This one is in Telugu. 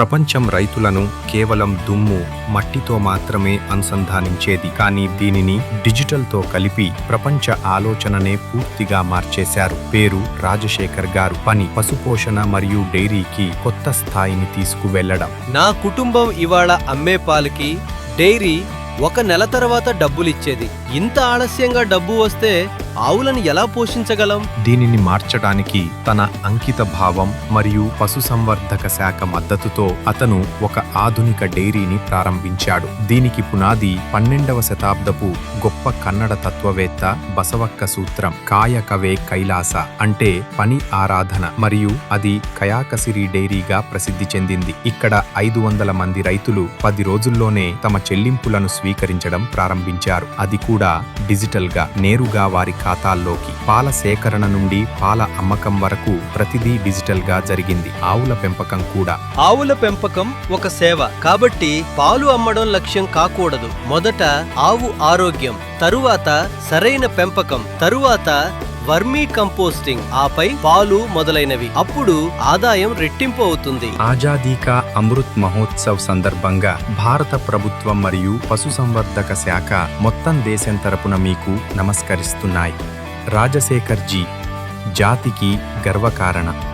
ప్రపంచం రైతులను కేవలం దుమ్ము మట్టితో మాత్రమే అనుసంధానించేది. కానీ దీనిని డిజిటల్తో కలిపి ప్రపంచ ఆలోచననే పూర్తిగా మార్చేశారు. పేరు రాజశేఖర్ గారు. పని పశుపోషణ మరియు డైరీకి కొత్త స్థాయిని తీసుకువెళ్ళడం. నా కుటుంబం ఇవాళ అమ్మే పాలకి డైరీ ఒక నెల తర్వాత డబ్బులిచ్చేది. ఇంత ఆలస్యంగా డబ్బు వస్తే ఆవులను ఎలా పోషించగలం? దీనిని మార్చడానికి తన అంకిత భావం మరియు పశుసంవర్ధక శాఖ మద్దతుతో అతను ఒక ఆధునిక డైరీని ప్రారంభించాడు. దీనికి పునాది పన్నెండవ శతాబ్దపు గొప్ప కన్నడ తత్వవేత్త బసవక్క సూత్రం కాయకవే కైలాస అంటే పని ఆరాధన మరియు అది కయాకసిరి డైరీగా ప్రసిద్ధి చెందింది. ఇక్కడ ఐదు వందల మంది రైతులు పది రోజుల్లోనే తమ చెల్లింపులను స్వీకరించడం ప్రారంభించారు. అది కూడా డిజిటల్గా నేరుగా వారి ఖాతాల్లోకి పాల సేకరణ నుండి పాల అమ్మకం వరకు ప్రతిదీ డిజిటల్గా జరిగింది. ఆవుల పెంపకం కూడా. ఆవుల పెంపకం ఒక సేవ. కాబట్టి పాలు అమ్మడం లక్ష్యం కాకూడదు. మొదట ఆవు ఆరోగ్యం తరువాత సరైన పెంపకం తరువాత వర్మీ కంపోస్టింగ్ ఆపై పాలు మొదలైనవి. అప్పుడు ఆదాయం రెట్టింపు అవుతుంది. ఆజాదీకా అమృత్ మహోత్సవ్ సందర్భంగా భారత ప్రభుత్వం మరియు పశుసంవర్ధక శాఖ మొత్తం దేశం తరపున మీకు నమస్కరిస్తున్నాయి. రాజశేఖర్ జీ జాతికి గర్వకారణం.